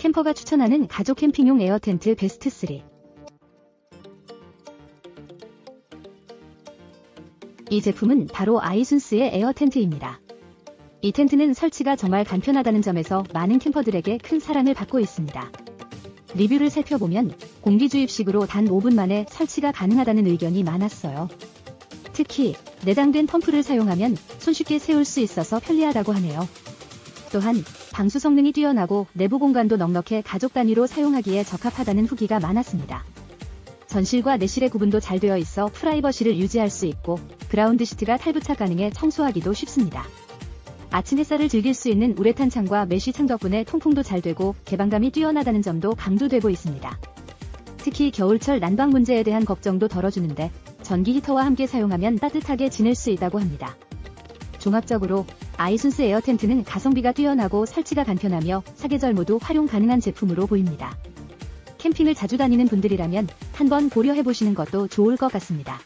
캠퍼가 추천하는 가족 캠핑용 에어 텐트 베스트 3. 이 제품은 바로 아이순스의 에어 텐트입니다. 이 텐트는 설치가 정말 간편하다는 점에서 많은 캠퍼들에게 큰 사랑을 받고 있습니다. 리뷰를 살펴보면 공기 주입식으로 단 5분 만에 설치가 가능하다는 의견이 많았어요. 특히 내장된 펌프를 사용하면 손쉽게 세울 수 있어서 편리하다고 하네요. 또한 방수 성능이 뛰어나고 내부 공간도 넉넉해 가족 단위로 사용하기에 적합하다는 후기가 많았습니다. 전실과 내실의 구분도 잘 되어 있어 프라이버시를 유지할 수 있고 그라운드 시트가 탈부착 가능해 청소하기도 쉽습니다. 아침 햇살을 즐길 수 있는 우레탄 창과 메쉬 창 덕분에 통풍도 잘 되고 개방감이 뛰어나다는 점도 강조되고 있습니다. 특히 겨울철 난방 문제에 대한 걱정도 덜어주는데 전기 히터와 함께 사용하면 따뜻하게 지낼 수 있다고 합니다. 종합적으로 아이순스 에어 텐트는 가성비가 뛰어나고 설치가 간편하며 사계절 모두 활용 가능한 제품으로 보입니다. 캠핑을 자주 다니는 분들이라면 한번 고려해보시는 것도 좋을 것 같습니다.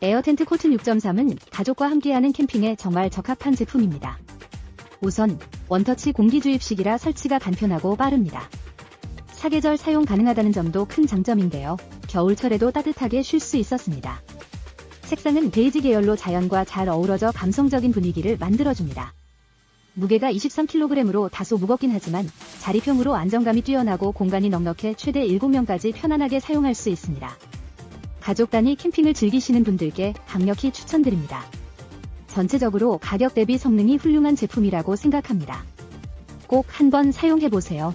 에어 텐트 코튼 6.3은 가족과 함께하는 캠핑에 정말 적합한 제품입니다. 우선 원터치 공기 주입식이라 설치가 간편하고 빠릅니다. 사계절 사용 가능하다는 점도 큰 장점인데요. 겨울철에도 따뜻하게 쉴 수 있었습니다. 색상은 베이지 계열로 자연과 잘 어우러져 감성적인 분위기를 만들어줍니다. 무게가 23kg으로 다소 무겁긴 하지만 자리평으로 안정감이 뛰어나고 공간이 넉넉해 최대 7명까지 편안하게 사용할 수 있습니다. 가족 단위 캠핑을 즐기시는 분들께 강력히 추천드립니다. 전체적으로 가격 대비 성능이 훌륭한 제품이라고 생각합니다. 꼭 한번 사용해보세요.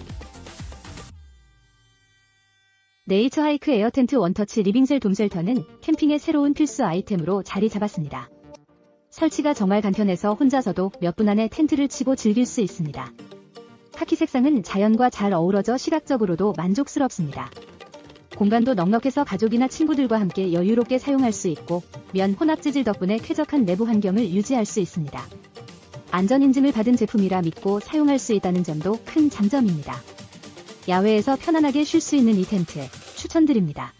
네이처 하이크 에어 텐트 원터치 리빙셀 돔셀터는 캠핑의 새로운 필수 아이템으로 자리 잡았습니다. 설치가 정말 간편해서 혼자서도 몇 분 안에 텐트를 치고 즐길 수 있습니다. 카키 색상은 자연과 잘 어우러져 시각적으로도 만족스럽습니다. 공간도 넉넉해서 가족이나 친구들과 함께 여유롭게 사용할 수 있고 면 혼합 재질 덕분에 쾌적한 내부 환경을 유지할 수 있습니다. 안전 인증을 받은 제품이라 믿고 사용할 수 있다는 점도 큰 장점입니다. 야외에서 편안하게 쉴 수 있는 이 텐트 추천드립니다.